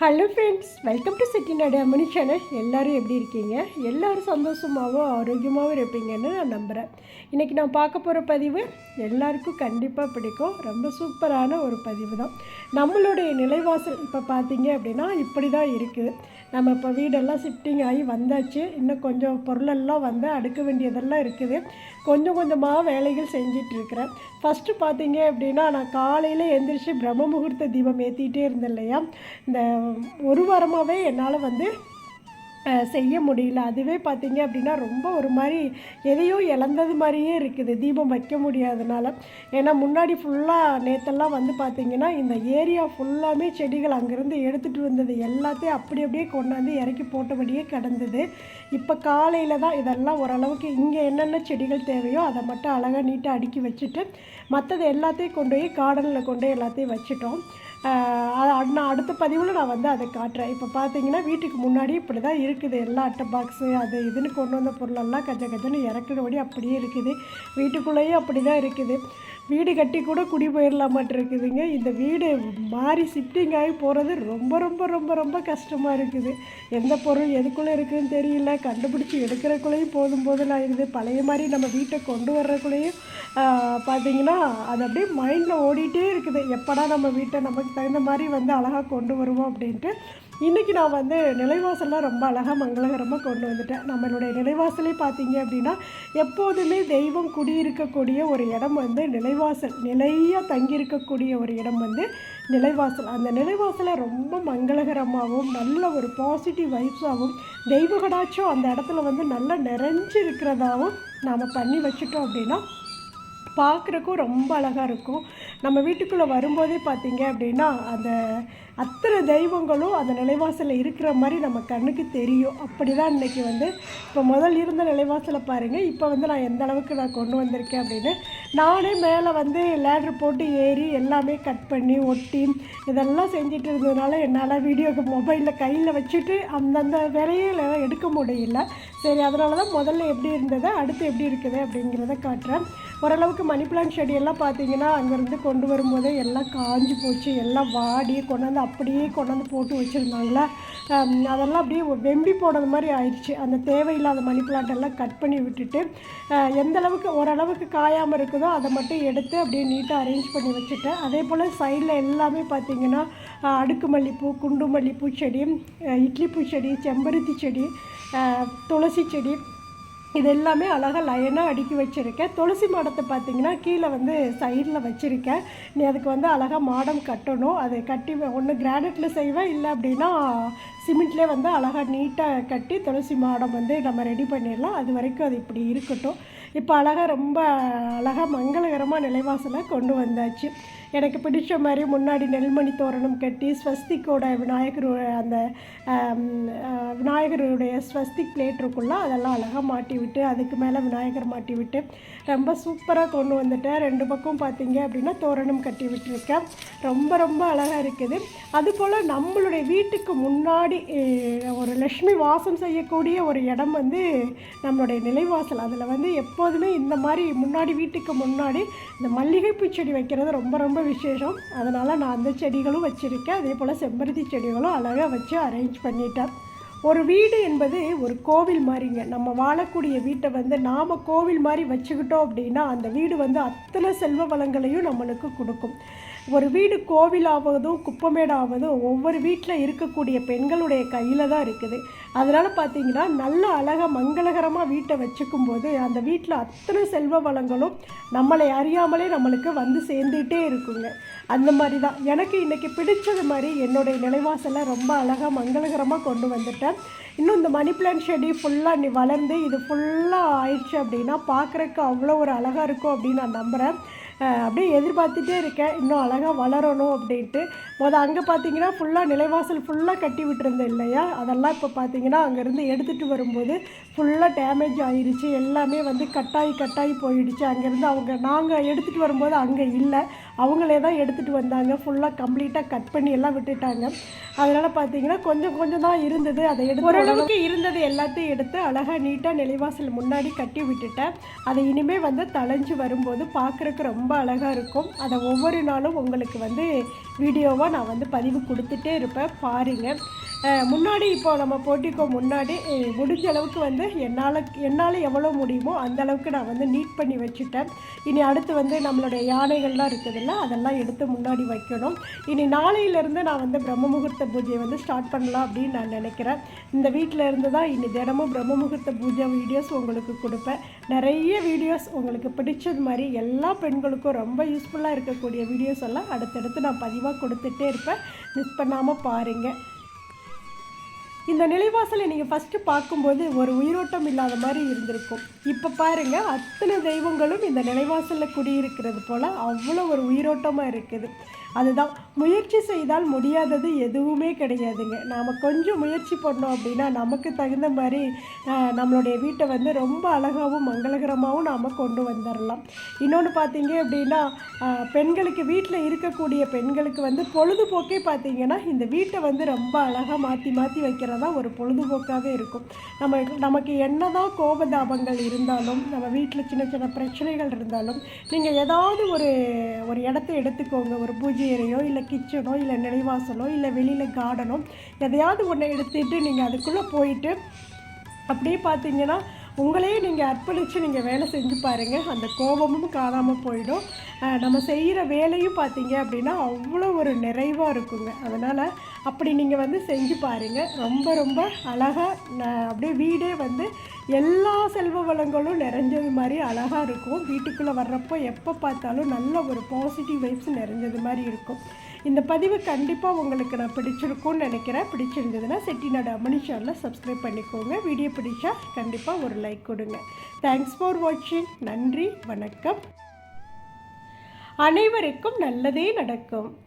Hello friends welcome to Chettinad Ammani channel எல்லோரும் எப்படி இருக்கீங்க? எல்லோரும் சந்தோஷமாகவும் ஆரோக்கியமாகவும் இருப்பீங்கன்னு நான் நம்புகிறேன் இன்றைக்கி நான் பார்க்க போகிற பதிவு எல்லாருக்கும் கண்டிப்பாக பிடிக்கும். ரொம்ப சூப்பரான ஒரு பதிவு தான் நம்மளுடைய நிலைவாசல் இப்போ பார்த்தீங்க அப்படின்னா இப்படி தான் இருக்குது நம்ம இப்போ வீடெல்லாம் ஷிஃப்டிங் ஆகி வந்தாச்சு. இன்னும் கொஞ்சம் பொருளெல்லாம் வந்து அடுக்க வேண்டியதெல்லாம் இருக்குது. கொஞ்சம் கொஞ்சமாக வேலைகள் செஞ்சிட்ருக்கிறேன் ஃபஸ்ட்டு பார்த்தீங்க அப்படின்னா நான் காலையில் எழுந்திரிச்சு பிரம்ம முகூர்த்த தீபம் ஏற்றிக்கிட்டே இருந்தேன் இல்லையா? இந்த ஒரு வாரமாகவே என்னால் வந்து செய்ய முடியல. அதுவே பார்த்தீங்க அப்படின்னா ரொம்ப ஒரு மாதிரி எதையோ இழந்தது மாதிரியே இருக்குது. தீபம் வைக்க முடியாதனால. ஏன்னா முன்னாடி ஃபுல்லாக நேற்றெல்லாம் வந்து பார்த்தீங்கன்னா இந்த ஏரியா ஃபுல்லாமே செடிகள் அங்கேருந்து எடுத்துகிட்டு வந்தது. எல்லாத்தையும் அப்படி அப்படியே கொண்டாந்து இறக்கி போட்டபடியே கிடந்தது. இப்போ காலையில் தான் இதெல்லாம் ஓரளவுக்கு இங்கே என்னென்ன செடிகள் தேவையோ அதை மட்டும் அழகாக நீட்டாக அடுக்கி வச்சுட்டு மற்றது எல்லாத்தையும் கொண்டு போய் கார்டனில் கொண்டு போய் எல்லாத்தையும் வச்சுட்டோம். நான் அடுத்த பதிவில் நான் வந்து அதை காட்டுறேன். இப்போ பார்த்தீங்கன்னா வீட்டுக்கு முன்னாடி இப்படி தான் இருக்குது. எல்லா அட்டை பாக்ஸு அது இதுன்னு கொண்டு வந்த பொருளெல்லாம் கஜ கஜன்னு இறக்குறபடி அப்படியே இருக்குது. வீட்டுக்குள்ளேயும் அப்படி தான் இருக்குது. வீடு கட்டி கூட குடி போயிடலாமாட்டு இருக்குதுங்க இந்த வீடு மாறி ஷிஃப்டிங் ஆகி போகிறது ரொம்ப ரொம்ப ரொம்ப ரொம்ப கஷ்டமாக இருக்குது. எந்த பொருள் எதுக்குள்ளே இருக்குதுன்னு தெரியல. கண்டுபிடிச்சி எடுக்கிறக்குள்ளேயும் போதும் போதும் ஆகிடுது பழைய மாதிரி நம்ம வீட்டை கொண்டு வர்றக்குள்ளேயும் பார்த்திங்கன்னா பார்த்தீங்கன்னா அது அப்படியே மைண்டில் ஓடிட்டே இருக்குது. எப்படா நம்ம வீட்டை நமக்கு தகுந்த மாதிரி வந்து அழகாக கொண்டு வருவோம் அப்படின்ட்டு. இன்றைக்கி நான் வந்து நிலைவாசல்லாம் ரொம்ப அழகாக மங்களகரமாக கொண்டு வந்துட்டேன். நம்மளுடைய நிலைவாசலே பார்த்தீங்க அப்படின்னா எப்போதுமே தெய்வம் குடியிருக்கக்கூடிய ஒரு இடம் வந்து நிலைவாசல். நிலையாக தங்கியிருக்கக்கூடிய ஒரு இடம் வந்து நிலைவாசல். அந்த நிலைவாசலை ரொம்ப மங்களகரமாகவும் நல்ல ஒரு பாசிட்டிவ் வைப்ஸாகவும் தெய்வகடாச்சும் அந்த இடத்துல வந்து நல்லா நிறைஞ்சு இருக்கிறதாகவும் நாம் பண்ணி வச்சுட்டோம் அப்படின்னா பார்க்குறக்கும் ரொம்ப அழகாக இருக்கும். நம்ம வீட்டுக்குள்ளே வரும்போதே பார்த்தீங்க அப்படின்னா அந்த அத்தனை தெய்வங்களும் அந்த நிலைவாசலில் இருக்கிற மாதிரி நம்ம கண்ணுக்கு தெரியும். அப்படி தான் இன்றைக்கி வந்து இப்போ முதல் இருந்த நிலைவாசலை பாருங்கள் இப்போ வந்து நான் எந்த அளவுக்கு நான் கொண்டு வந்திருக்கேன் அப்படின்னு. நானே மேலே வந்து லேடர் போட்டு ஏறி எல்லாமே கட் பண்ணி ஒட்டி இதெல்லாம் செஞ்சுட்டு இருந்ததுனால என்னால் வீடியோக்கு மொபைலில் கையில் வச்சுட்டு அந்தந்த வேலையில் எடுக்க முடியல. சரி அதனால தான் முதல்ல எப்படி இருந்தது அடுத்து எப்படி இருக்குது அப்படிங்கிறத காட்டுறேன். ஓரளவுக்கு மணி பிளான் செடியெல்லாம் பார்த்தீங்கன்னா அங்கேருந்து கொண்டு வரும்போதே எல்லாம் காஞ்சு போச்சு. எல்லாம் வாடி கொண்டாந்து அப்படியே கொண்டாந்து போட்டு வச்சுருந்தாங்களே? அதெல்லாம் அப்படியே வெம்பி போனது மாதிரி ஆயிடுச்சு. அந்த தேவையில்லாத மணி பிளான்ட்டெல்லாம் கட் பண்ணி விட்டுட்டு எந்த அளவுக்கு ஓரளவுக்கு காயாமல் இருக்குதோ அதை மட்டும் எடுத்து அப்படியே நீட்டாக அரேஞ்ச் பண்ணி வச்சுட்டேன் அதே போல் சைடில் எல்லாமே பார்த்திங்கன்னா அடுக்கு மல்லிப்பூ குண்டு மல்லிப்பூ செடி இட்லி பூ செடி செம்பருத்தி செடி துளசி செடி இது எல்லாமே அழகாக லைனாக அடுக்கி வச்சுருக்கேன். துளசி மாடத்தை பார்த்தீங்கன்னா கீழே வந்து சைடில் வச்சுருக்கேன். நீ அதுக்கு வந்து அழகாக மாடம் கட்டணும். அதை கட்டி ஒன்று கிரானைட்டில் செய்வேன் இல்லை அப்படின்னா சிமெண்ட்லேயே வந்து அழகாக நீட்டாக கட்டி துளசி மாடம் வந்து நம்ம ரெடி பண்ணிடலாம். அது வரைக்கும் அது இப்படி இருக்கட்டும். இப்போ அழகாக ரொம்ப அழகாக மங்களகரமாக நிலைவாசலை கொண்டு வந்தாச்சு. எனக்கு பிடிச்ச மாதிரி முன்னாடி நெல்மணி தோரணம் கட்டி ஸ்வஸ்திக்கோட விநாயகர் அந்த விநாயகருடைய ஸ்வஸ்திக் பிளேட் இருக்குள்ள அதெல்லாம் அழகாக மாட்டி விட்டு அதுக்கு மேலே விநாயகர் மாட்டி விட்டு ரொம்ப சூப்பராக கொண்டு வந்துட்டேன். ரெண்டு பக்கம் பார்த்தீங்க அப்படின்னா தோரணம் கட்டி விட்டுருக்கேன். ரொம்ப ரொம்ப அழகாக இருக்குது. அதுபோல் நம்மளுடைய வீட்டுக்கு முன்னாடி ஒரு லக்ஷ்மி வாசம் செய்யக்கூடிய ஒரு இடம் வந்து நம்மளுடைய நிலைவாசல். அதில் வந்து எப்போதுமே இந்த மாதிரி முன்னாடி வீட்டுக்கு முன்னாடி இந்த மல்லிகைப்பூ செடி வைக்கிறது ரொம்ப ரொம்ப விசேஷம். அதனால் நான் அந்த செடிகளும் வச்சுருக்கேன். அதே போல் செம்பருத்தி செடிகளும் அழகாக வச்சு அரேஞ்ச் பண்ணிட்டேன். ஒரு வீடு என்பது ஒரு கோவில் மாதிரிங்க. நம்ம வாழக்கூடிய வீட்டை வந்து நாம் கோவில் மாதிரி வச்சுக்கிட்டோம் அப்படின்னா அந்த வீடு வந்து அத்தனை செல்வ வளங்களையும் நம்மளுக்கு கொடுக்கும். ஒரு வீடு கோவிலாவதும் குப்பமேடாவதும் ஒவ்வொரு வீட்டில் இருக்கக்கூடிய பெண்களுடைய கையில் தான் இருக்குது. அதனால் பார்த்தீங்கன்னா நல்ல அழகாக மங்களகரமாக வீட்டை வச்சுக்கும் போது அந்த வீட்டில் அத்தனை செல்வ வளங்களும் நம்மளை அறியாமலே நம்மளுக்கு வந்து சேர்ந்துட்டே இருக்குங்க. அந்த மாதிரி தான் எனக்கு இன்றைக்கி பிடிச்சது மாதிரி என்னுடைய நிலைவாசலை ரொம்ப அழகாக மங்களகரமாக கொண்டு வந்துட்டேன். இன்னும் இந்த மணி பிளான் செடி ஃபுல்லாக நீ வளர்ந்து இது ஃபுல்லாக ஆயிடுச்சு அப்படின்னா பார்க்குறக்கு அவ்வளோ ஒரு அழகாக இருக்கும் அப்படின்னு நான் நம்புகிறேன் அப்படியே எதிர்பார்த்துட்டே இருக்கேன். இன்னும் அழகாக வளரணும் அப்படின்ட்டு. மொதல் அங்கே பார்த்தீங்கன்னா ஃபுல்லாக நிலைவாசல் ஃபுல்லாக கட்டி விட்டுருந்தேன் இல்லையா? அதெல்லாம் இப்போ பார்த்தீங்கன்னா அங்கேருந்து எடுத்துகிட்டு வரும்போது ஃபுல்லாக டேமேஜ் ஆயிருச்சு. எல்லாமே வந்து கட்டாயி கட்டாயி போயிடுச்சு. அங்கேருந்து அவங்க நாங்கள் எடுத்துகிட்டு வரும்போது அங்கே இல்லை. அவங்களே தான் எடுத்துகிட்டு வந்தாங்க. ஃபுல்லாக கம்ப்ளீட்டாக கட் பண்ணி எல்லாம் விட்டுட்டாங்க. அதனால் பார்த்தீங்கன்னா கொஞ்சம் கொஞ்சம் தான் இருந்தது. அதை எடுத்து ஓரளவுக்கு இருந்தது எல்லாத்தையும் எடுத்து அழகாக நீட்டாக நிலைவாசல் முன்னாடி கட்டி விட்டுட்டேன். அதை இனிமேல் வந்து தளைஞ்சு வரும்போது பார்க்குறக்கு ரொம்ப ரொம்ப அழகாக இருக்கும். அதை ஒவ்வொரு நாளும் உங்களுக்கு வந்து வீடியோவாக நான் வந்து பதிவு கொடுத்துட்டே இருப்பேன். பாருங்கள் முன்னாடி இப்போ நம்ம போட்டிக்கோ முன்னாடி முடிஞ்ச அளவுக்கு வந்து என்னால் என்னால் எவ்வளோ முடியுமோ அந்த அளவுக்கு நான் வந்து நீட் பண்ணி வச்சுட்டேன். இனி அடுத்து வந்து நம்மளுடைய யானைகள்லாம் இருக்குதுல்ல அதெல்லாம் எடுத்து முன்னாடி வைக்கணும். இனி நாளையிலேருந்து நான் வந்து பிரம்ம முகூர்த்த பூஜையை வந்து ஸ்டார்ட் பண்ணலாம் அப்படின்னு நான் நினைக்கிறேன். இந்த வீட்டில் இருந்து தான் இனி தினமும் பிரம்ம முகூர்த்த பூஜை வீடியோஸ் உங்களுக்கு கொடுப்பேன். நிறைய வீடியோஸ் உங்களுக்கு பிடிச்சது மாதிரி எல்லா பெண்களுக்கும் ரொம்ப யூஸ்ஃபுல்லாக இருக்கக்கூடிய வீடியோஸ் எல்லாம் அடுத்தடுத்து நான் பதிவாக கொடுத்துட்டே இருப்பேன். மிஸ் பண்ணாமல் பாருங்கள் இந்த நிலைவாசலை நீங்கள் ஃபஸ்ட்டு பார்க்கும்போது ஒரு உயிரோட்டம் இல்லாத மாதிரி இருந்திருக்கும். இப்போ பாருங்கள் அத்தனை தெய்வங்களும் இந்த நிலைவாசலில் குடியிருக்கிறது போல் அவ்வளோ ஒரு உயிரோட்டமாக இருக்குது. அதுதான். முயற்சி செய்தால் முடியாதது எதுவுமே கிடையாதுங்க. நாம் கொஞ்சம் முயற்சி பண்ணோம் அப்படின்னா நமக்கு தகுந்த மாதிரி நம்மளுடைய வீட்டை வந்து ரொம்ப அழகாகவும் மங்களகரமாகவும் நாம் கொண்டு வந்துடலாம் இன்னொன்று பார்த்தீங்க அப்படின்னா பெண்களுக்கு வீட்டில் இருக்கக்கூடிய பெண்களுக்கு வந்து பொழுதுபோக்கே பார்த்தீங்கன்னா இந்த வீட்டை வந்து ரொம்ப அழகாக மாற்றி மாற்றி வைக்கிறதா ஒரு பொழுதுபோக்காகவே இருக்கும். நம்ம நமக்கு என்ன தான் கோபதாபங்கள் இருந்தாலும் நம்ம வீட்டில் சின்ன சின்ன பிரச்சனைகள் இருந்தாலும் நீங்கள் ஏதாவது ஒரு ஒரு இடத்த எடுத்துக்கோங்க. ஒரு பூஜை அறையோ இல்லை கிச்சனோ இல்லை நிலைவாசலோ இல்லை வெளியில் கார்டனோ எதையாவது ஒன்று எடுத்துகிட்டு நீங்கள் அதுக்குள்ளே போயிட்டு அப்படியே பார்த்தீங்கன்னா உங்களையே நீங்கள் அர்ப்பணித்து நீங்கள் வேலை செஞ்சு பாருங்கள் அந்த கோபமும் காணாமல் போயிடும். நம்ம செய்கிற வேலையும் பார்த்தீங்க அப்படின்னா அவ்வளோ ஒரு நிறைவாக இருக்குங்க. அதனால் அப்படி நீங்கள் வந்து செஞ்சு பாருங்கள் ரொம்ப ரொம்ப அழகாக அப்படியே வீடே வந்து எல்லா செல்வ வளங்களும் நிறைஞ்சது மாதிரி அழகாக இருக்கும். வீட்டுக்குள்ளே வர்றப்போ எப்போ பார்த்தாலும் நல்ல ஒரு பாசிட்டிவ் வைப்ஸ் நிறைஞ்சது மாதிரி இருக்கும். இந்த பதிவு கண்டிப்பாக உங்களுக்கு நான் பிடிச்சிருக்கும்னு நினைக்கிறேன். பிடிச்சிருந்ததுன்னா செட்டிநாடு அமனி சேனலில் சப்ஸ்கிரைப் பண்ணிக்கோங்க. வீடியோ பிடிச்சா கண்டிப்பாக ஒரு லைக் கொடுங்க. தேங்க்ஸ் ஃபார் வாட்சிங் நன்றி வணக்கம். அனைவருக்கும் நல்லதே நடக்கும்.